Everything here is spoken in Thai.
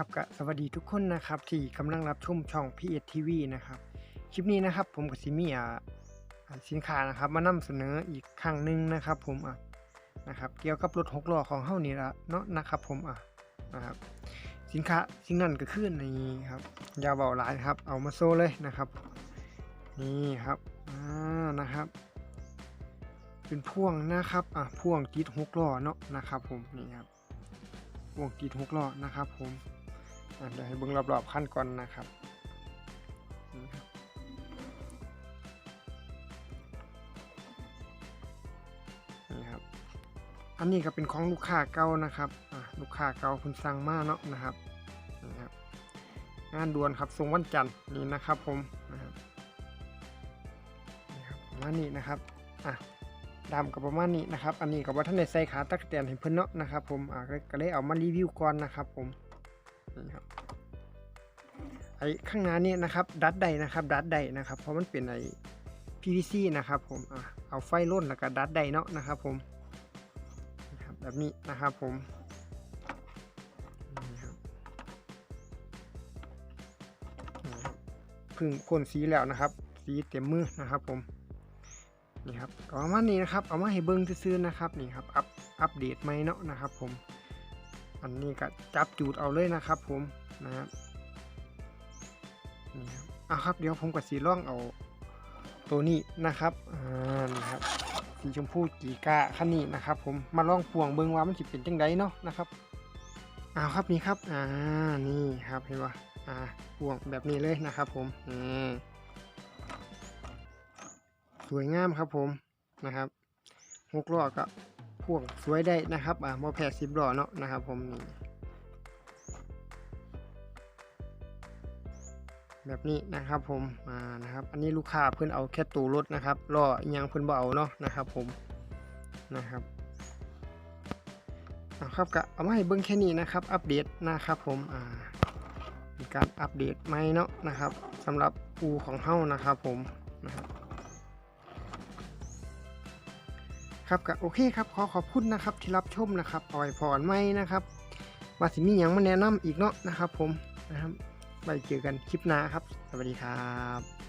ครับก็สวัสดีทุกคนนะครับ ที่กำลังรับชมช่อง PS TV นะครับคลิปนี้นะครับ ผมกับซิมี่อ่าสินค้านะครับ มานำเสนออีกครั้งหนึ่งนะครับ ผมอะนะครับ เกี่ยวกับรถหกล้อของเฮานี่ละเนาะนะครับ ผมอะนะครับ สินค้าสิ่งนั้นก็คือนี่ครับยาเบาหลายครับ เอามาโซ่เลยนะครับ นี่ครับอ่านะครับ เป็นพ่วงนะครับอะพ่วงติดหกล้อเนาะนะครับ ผมนี่ครับวงกีดหกล้อนะครับผม เดี๋ยวให้เบิ้งรอบๆขั้นก่อนนะครับนี่ครับ อันนี้ก็เป็นของลูกค้าเก่านะครับอะลูกค้าเก่าคุณสั่งมาเนาะนะครับนี่ครับ งานด่วนครับส่งวันจันทร์นี่นะครับผมนะครับนี่ครับประมาณนี้นะครับอะดำกับประมาณนี้นะครับ อันนี้กับว่าท่านในใส่ขาตักแตนให้เพิ่นเนาะนะครับผมอ่าก็เลยเอามารีวิวก่อนนะครับผม นี่ครับไอ้ข้างหน้านี่นะครับดัดใดนะครับ ดัดใดนะครับ เพราะมันเป็นไอ้ PVC นะครับ ผมอ่าเอาไฟล่นแล้วก็ดัดใดเนาะนะครับ ผมแบบนี้นะครับผมพึ่งพ่นสีแล้วนะครับ สีเต็มมือนะครับ ผมนี่ครับประมาณนี้นะครับ เอามาให้เบิ้งซื่อๆนะครับนี่ครับอัปอัปเดตใหมเนาะนะครับ ผม อันนี้ก็จับจูดเอาเลยนะครับ ผมนะครับนี่ครับอะครับเดี๋ยวผมกับสีร่องเอาตัวนี้นะครับอ่านี่ครับสีชมพูกีกาคันนี้นะครับ ผมมาลองพวงเบิ้งว่ามันจะเป็นจังไดเนาะนะครับเอาครับนี่ครับอ่านี่ครับเห็นป่ะอ่าพวงแบบนี้เลยนะครับ ผมอืมสวยงามครับผมนะครับหกล้อก็ พ่วงสวยได้นะครับอ่าโมแพดสิบล้อเนาะนะครับผมนี่แบบนี้นะครับผมอ่านะครับ อันนี้ลูกค้าเพิ่นเอาแค่ตูรถนะครับล้อยังเพิ่นบ่เอาเนาะนะครับผมนะครับเอาครับก็เอามาให้เบิ่งแค่นี้นะครับ อัปเดตนะครับผมอ่ามีการอัปเดตใหม่เนาะนะครับสำหรับอูของเฮานะครับผมนะครับ ครับก็โอเคครับขอขอบคุณนะครับที่รับชมนะครับปล่อยผ่อนไม่นะครับว่าสิมีอย่างมาแนะนำอีกเนาะนะครับ ผมนะครับไปเจอกันคลิปหน้าครับ สวัสดีครับ